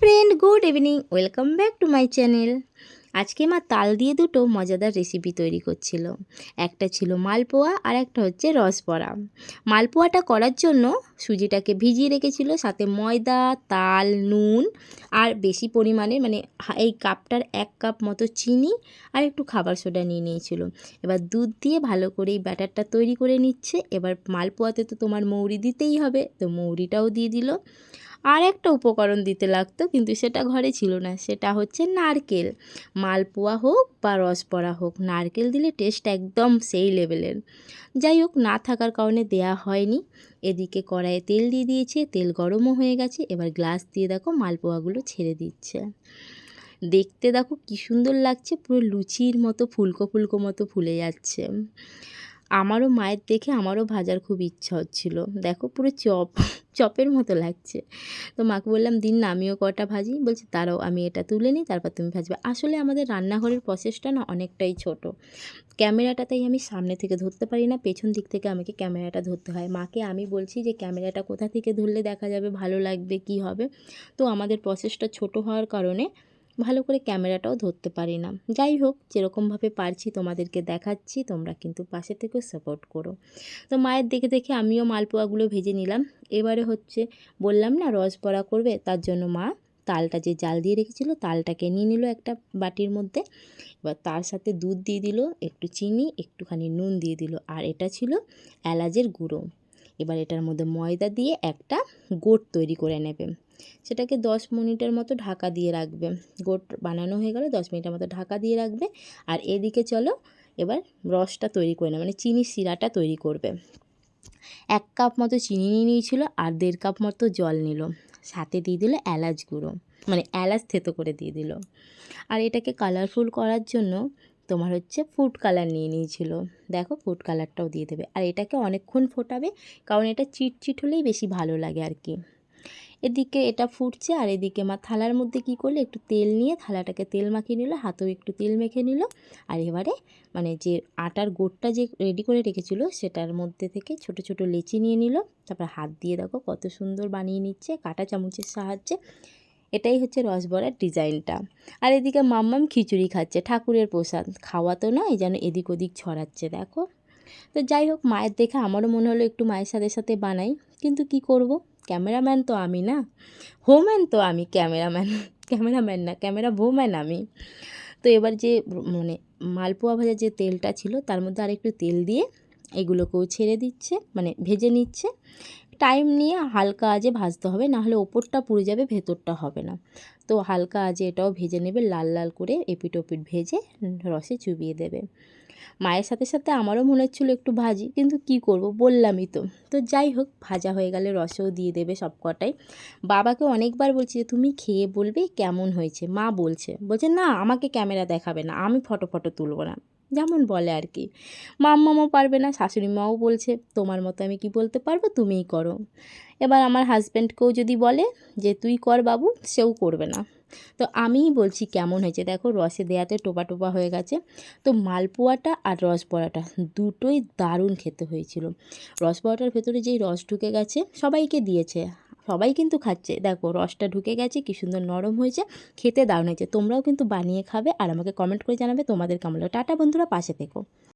Friend good evening welcome back to my channel আজকে মা তাল দিয়ে দুটো মজাদার রেসিপি তৈরি করছিল। একটা ছিল মালপোয়া আর একটা হচ্ছে রসবড়া মালপোয়াটা করার জন্য সুজিটাকে ভিজিয়ে রেখেছিল, সাথে ময়দা, তাল, নুন আর বেশি পরিমাণে মানে এই কাপটার এক কাপ মতো চিনি আর একটু খাবার সোডা নিয়ে নিয়েছিল। এবার দুধ দিয়ে ভালো করে এই ব্যাটারটা তৈরি করে নিচ্ছে। এবার মালপোয়াতে তো তোমার মৌরি দিতেই হবে, তো মৌরিটাও দিয়ে দিল। আর একটা উপকরণ দিতে লাগতো, কিন্তু সেটা ঘরে ছিল না। সেটা হচ্ছে নারকেল। মালপোয়া হোক বা রসপড়া হোক, নারকেল দিলে টেস্ট একদম সেই লেভেলের যাই হোক, না থাকার কারণে দেয়া হয়নি। এদিকে কড়াইয়ে তেল দিয়ে দিয়েছে, তেল গরমও হয়ে গেছে। এবার গ্লাস দিয়ে দেখো মালপোয়াগুলো ছেড়ে দিচ্ছে। দেখতে দেখো কী সুন্দর লাগছে, পুরো লুচির মতো, ফুলকো ফুলকো মতো ফুলে যাচ্ছে। আমারও মায়ের দেখে আমারও ভাজার খুব ইচ্ছা হচ্ছিল। দেখো পুরো চপ, চপের মতো লাগছে। তো মাকে বললাম, দিন না, আমিও কটা ভাজি? বলছে তারাও আমি এটা তুলে নিই, তারপর তুমি ভাজবে। আসলে আমাদের রান্নাঘরের প্রসেসটা না অনেকটাই ছোট। ক্যামেরাটা তাই আমি সামনে থেকে ধরতে পারি না, পেছন দিক থেকে আমাকে ক্যামেরাটা ধরতে হয়। মাকে আমি বলছি যে, ক্যামেরাটা কোথা থেকে ধরলে দেখা যাবে, ভালো লাগবে, কি হবে? তো আমাদের প্রসেসটা ছোট হওয়ার কারণে ভালো করে ক্যামেরাটাও ধরতে পারি না। যাই হোক, যেরকমভাবে পারছি তোমাদেরকে দেখাচ্ছি, তোমরা কিন্তু পাশে থেকেও সাপোর্ট করো। তো মায়ের দেখে দেখে আমিও মালপোয়াগুলো ভেজে নিলাম। এবারে হচ্ছে বললাম না, রস পড়া করবে, তার জন্য মা তালটা যে জাল দিয়ে রেখেছিল, তালটাকে নিয়ে নিল একটা বাটির মধ্যে। এবার তার সাথে দুধ দিয়ে দিল, একটু চিনি, একটুখানি নুন দিয়ে দিল। আর এটা ছিল এলাচের গুঁড়ো। এবার এটার মধ্যে ময়দা দিয়ে একটা গোট তৈরি করে নেবে। সেটাকে দশ মিনিটের মতো ঢাকা দিয়ে রাখবে। গোট বানানো হয়ে গেলে দশ মিনিটের মতো ঢাকা দিয়ে রাখবে। আর এদিকে চলো, এবার রসটা তৈরি করে নেবে মানে চিনি শিরাটা তৈরি করবে। এক কাপ মতো চিনি নিয়ে নিয়েছিল, আর দেড় কাপ মতো জল নিল। সাথে দিয়ে দিল এলাচ গুঁড়ো মানে এলাচ থেতো করে দিয়ে দিল। আর এটাকে কালারফুল করার জন্য তোমার হচ্ছে ফুড কালার নিয়ে নিয়েছিল। দেখো ফুড কালারটাও দিয়ে দেবে। আর এটাকে অনেকক্ষণ ফোটাবে, কারণ এটা চিটচিট হলেই বেশি ভালো লাগে আর কি। এদিকে এটা ফুটছে, আর এদিকে মা থালার মধ্যে কি করলে, একটু তেল নিয়ে থালাটাকে তেল মাখিয়ে নিল, হাতেও একটু তেল মেখে নিল। আর এবারে মানে যে আটার গোটটা যে রেডি করে রেখেছিল, সেটার মধ্যে থেকে ছোট ছোট লেচি নিয়ে নিল। তারপর হাত দিয়ে দেখো কত সুন্দর বানিয়ে নিচ্ছে, কাঁটা চামচের সাহায্যে। এটাই হচ্ছে রসবড়ার ডিজাইনটা। আর এদিকে মাম্মাম খিচুড়ি খাচ্ছে, ঠাকুরের প্রসাদ। খাওয়া তো নয়, যেন এদিক ওদিক ছড়াচ্ছে, দেখো। তো যাই হোক, মায়ের দেখে আমারও মনে হলো একটু মায়ের সাথে সাথে বানাই। কিন্তু কি করব? ক্যামেরাম্যান তো আমি না? হোম্যান তো আমি, ক্যামেরাম্যান। ক্যামেরাম্যান না, ক্যামেরা ভোম্যান আমি। তো এবার যে মানে মালপোয়া ভাজার যে তেলটা ছিল, তার মধ্যে আরেকটু তেল দিয়ে এগুলোকেও ছেড়ে দিচ্ছে মানে ভেজে নিচ্ছে। টাইম নিয়ে হালকা আজে ভাজতে হবে নাহলে ওপরটা পুড়ে যাবে, ভেতরটা হবে না। তো হালকা আজে এটাও ভেজে নেবে, লাল লাল করে এপিট ওপিট ভেজে রসে চুবিয়ে দেবে। মায়ের সাথে সাথে আমারও মনে হচ্ছিল একটু ভাজি, কিন্তু কি করব বললামই তো। তো যাই হোক, ভাজা হয়ে গেলে রসেও দিয়ে দেবে সব কটাই বাবাকে অনেকবার বলছি যে, তুমি খেয়ে বলবে কেমন হয়েছে? মা বলছে বলছে না, আমাকে ক্যামেরা দেখাবে না, আমি ফটো ফটো তুলবো না। যেমন বলে আর কি। মাম্মামও পারবে না শাশুড়ি মাও বলছে, তোমার মতো আমি কি বলতে পারব? তুমিই করো। এবার আমার হাজব্যান্ডকেও যদি বলে যে, তুই কর বাবু সেও করবে না। তো আমিই বলছি, কেমন হয়েছে? দেখো, রসে দেয়াতে টোপা টোপা হয়ে গেছে। তো মালপোয়াটা আর রস বড়াটা দুটোই দারুণ খেতে হয়েছিল। রস বড়াটার ভেতরে যেই রস ঢুকে গেছে, সবাইকে দিয়েছে। সবাই কিন্তু খাচ্ছে। দেখো, রসটা ঢুকে গেছে, কি সুন্দর নরম হয়েছে, খেতে দারুণ হয়েছে। তোমরাও কিন্তু বানিয়ে খাবে আর আমাকে কমেন্ট করে জানাবে তোমাদের কেমন টাটা বন্ধুরা, পাশে থেকো।